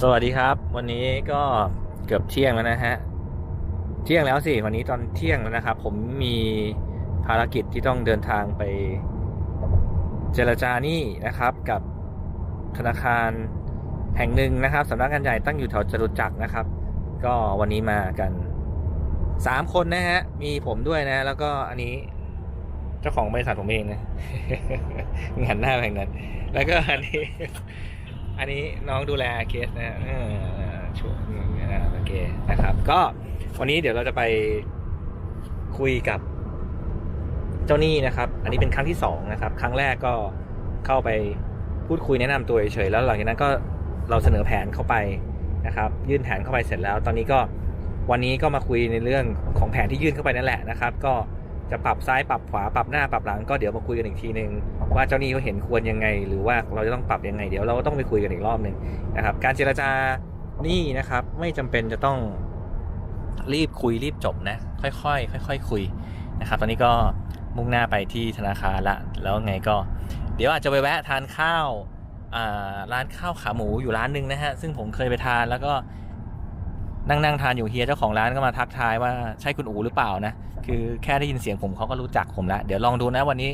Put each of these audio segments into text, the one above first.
สวัสดีครับ วันนี้ก็เกือบเที่ยงแล้วนะฮะ เที่ยงแล้วสิ วันนี้ตอนเที่ยงแล้วนะครับ ผมมีภารกิจที่ต้องเดินทางไป เจรจานี้นะครับ กับธนาคารแห่งหนึ่งนะครับสำนักงานใหญ่ตั้งอยู่แถวจตุจักรนะครับ ก็วันนี้มากันสามคนนะฮะ มีผมด้วยนะ แล้วก็อันนี้เจ้าของบริษัทผมเองนะหันหน้าไปทางนั้น แล้วก็อันนี้ อันนี้น้องดูแลเคสนะช่วยโอเคนะครับ ก็วันนี้เดี๋ยวเราจะไปคุยกับเจ้าหนี้นะครับ อันนี้เป็นครั้งที่สองนะครับ ครั้งแรกก็เข้าไปพูดคุยแนะนำตัวเฉยๆแล้วหลังจากนั้นก็เราเสนอแผนเข้าไปนะครับ ยื่นแผนเข้าไปเสร็จแล้ว ตอนนี้ก็วันนี้ก็มาคุยในเรื่องของแผนที่ยื่นเข้าไปนั่นแหละนะครับ ก็ จะปรับซ้ายปรับขวาปรับหน้าปรับหลังก็เดี๋ยวมาคุยกันอีกทีหนึ่งว่าเจ้าหนี้เขาเห็นควรยังไง หรือว่าเราจะต้องปรับยังไง เดี๋ยวเราก็ต้องไปคุยกันอีกรอบหนึ่งนะครับ การเจรจาหนี้นะครับ ไม่จำเป็นจะต้องรีบคุยรีบจบนะ ค่อยๆค่อยๆคุยนะครับ ตอนนี้ก็มุ่งหน้าไปที่ธนาคารละแล้วไงก็ เดี๋ยวอาจจะไปแวะทานข้าวอ่าร้านข้าวขาหมูอยู่ร้านหนึ่งนะฮะซึ่งผมเคยไปทานแล้วก็ นั่งนั่งทานอยู่เฮียเจ้าของร้านก็มาทักทายว่าใช่คุณอูหรือเปล่านะ คือแค่ได้ยินเสียงผมเขาก็รู้จักผมแล้ว เดี๋ยวลองดูนะวันนี้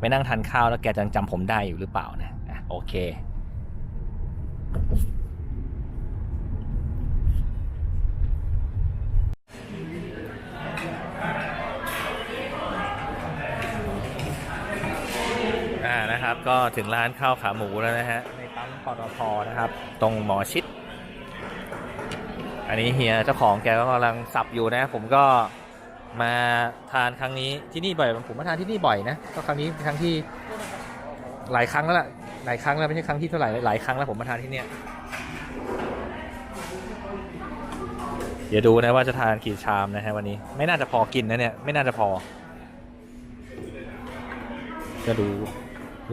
ไปนั่งทานข้าวแล้วแกจะจำผมได้อยู่หรือเปล่านะอะโอเค อ่านะครับก็ถึงร้านข้าวขาหมูแล้วนะฮะในปั๊มปตทนะครับ ตรงหมอชิด อันนี้เฮียเจ้าของแกก็กำลังสับอยู่นะ ผมก็มาทานครั้งนี้ที่นี่บ่อยผมมาทานที่นี่บ่อยนะก็ครั้งนี้เป็นครั้งที่หลายครั้งแล้วล่ะหลายครั้งแล้วไม่ใช่ครั้งที่เท่าไหร่หลายครั้งแล้วผมมาทานที่เนี่ยเดี๋ยวดูนะว่าจะทานกี่ชามนะฮะวันนี้ ไม่น่าจะพอกินนะเนี่ยไม่น่าจะพอ ก็ดู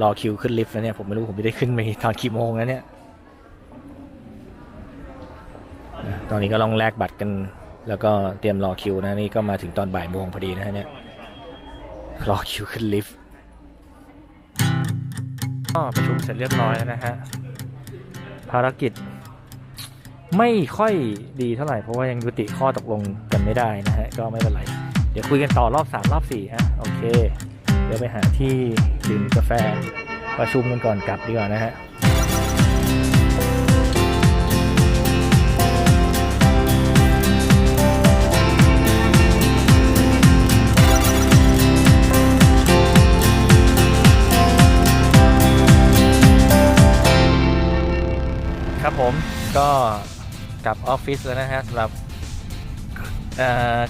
รอคิวขึ้นลิฟต์แล้วเนี่ยผมไม่รู้ผมจะได้ขึ้นไปตอนกี่โมงแล้วเนี่ยอะ ตอนนี้ก็ลองแลกบัตรกัน แล้วก็เตรียมรอคิวนะนี่ก็มาถึงตอนบ่ายโมงพอดีนะฮะเนี่ยรอคิวขึ้นลิฟต์ก็ประชุมเสร็จเรียบร้อยแล้วนะฮะภารกิจ ไม่ค่อยดีเท่าไหร่เพราะว่ายังยุติข้อตกลงกันไม่ได้นะฮะก็ไม่เป็นไร เดี๋ยวคุยกันต่อรอบสามรอบสี่ฮะโอเค เดี๋ยวไปหาที่ดื่มกาแฟประชุมกันก่อนกลับดีกว่านะฮะ ครับผมก็กลับออฟฟิศแล้วนะฮะสำหรับ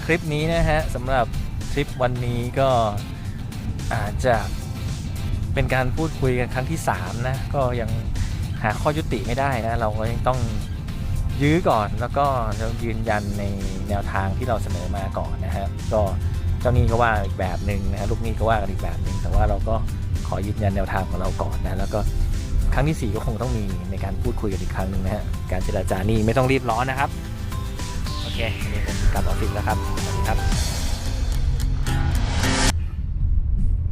คลิปนี้นะฮะสำหรับทริปวันนี้ก็อาจจะเป็นการพูดคุยกันครั้งที่ 3 นะ ก็ยังหาข้อยุติไม่ได้นะ เราก็ยังต้องยื้อก่อนแล้วก็เรายืนยันในแนวทางที่เราเสนอมาก่อนนะฮะก็เจ้าหนี้ก็ว่าอีกแบบหนึ่งนะฮะลูกหนี้ก็ว่ากันอีกแบบหนึ่งแต่ว่าเราก็ขอยืนยันแนวทางของเราก่อนนะแล้วก็ รั้งที่ 4 ก็คงต้องมีในการพูดคุยกันอีกครั้งหนึ่งนะฮะ การเจราจานี่ไม่ต้องรีบร้อนนะครับ โอเควันนี้ผมกลับออฟฟิศแล้วครับสวัสดีครับ